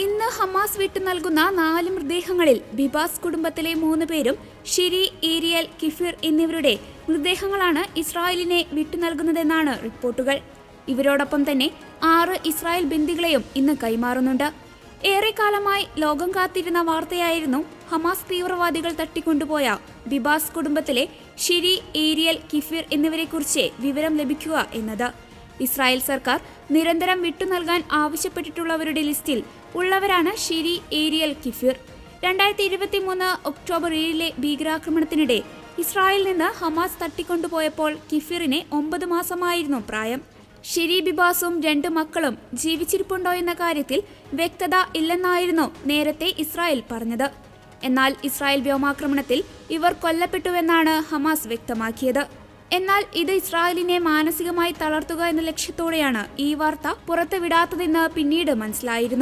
ഇന്ന് ഹമാസ് വിട്ടു നൽകുന്ന നാല് മൃതദേഹങ്ങളിൽ ബിബാസ് കുടുംബത്തിലെ മൂന്ന് പേരും ഷിരി ഏരിയൽ കിഫിർ എന്നിവരുടെ മൃതദേഹങ്ങളാണ് ഇസ്രായേലിനെ വിട്ടു നൽകുന്നതെന്നാണ് റിപ്പോർട്ടുകൾ. ഇവരോടൊപ്പം തന്നെ ആറ് ഇസ്രായേൽ ബന്ദികളെയും ഇന്ന് കൈമാറുന്നുണ്ട്. ഏറെക്കാലമായി ലോകം കാത്തിരുന്ന വാർത്തയായിരുന്നു ഹമാസ് തീവ്രവാദികൾ തട്ടിക്കൊണ്ടുപോയ ബിബാസ് കുടുംബത്തിലെ ഷിരി ഏരിയൽ കിഫിർ എന്നിവരെക്കുറിച്ച് വിവരം ലഭിക്കുക എന്നത്. ഇസ്രായേൽ സർക്കാർ നിരന്തരം വിട്ടു നൽകാൻ ആവശ്യപ്പെട്ടിട്ടുള്ളവരുടെ ലിസ്റ്റിൽ ഉള്ളവരാണ് ഷിരി ഏരിയൽ കിഫിർ. രണ്ടായിരത്തി ഇരുപത്തി മൂന്ന് ഒക്ടോബർ ഏഴിലെ ഭീകരാക്രമണത്തിനിടെ ഇസ്രായേലിൽ നിന്ന് ഹമാസ് തട്ടിക്കൊണ്ടുപോയപ്പോൾ കിഫിറിനെ ഒമ്പത് മാസമായിരുന്നു പ്രായം. ഷിരി ബിബാസും രണ്ട് മക്കളും ജീവിച്ചിരിപ്പുണ്ടോ എന്ന കാര്യത്തിൽ വ്യക്തത ഇല്ലെന്നായിരുന്നു നേരത്തെ ഇസ്രായേൽ പറഞ്ഞത്. എന്നാൽ ഇസ്രായേൽ വ്യോമാക്രമണത്തിൽ ഇവർ കൊല്ലപ്പെട്ടുവെന്നാണ് ഹമാസ് വ്യക്തമാക്കിയത്. എന്നാൽ ഇത് ഇസ്രായേലിനെ മാനസികമായി തളർത്തുക എന്ന ലക്ഷ്യത്തോടെയാണ് ഈ വാർത്ത പുറത്തുവിടാത്തതെന്ന് പിന്നീട് മനസ്സിലായിരുന്നു.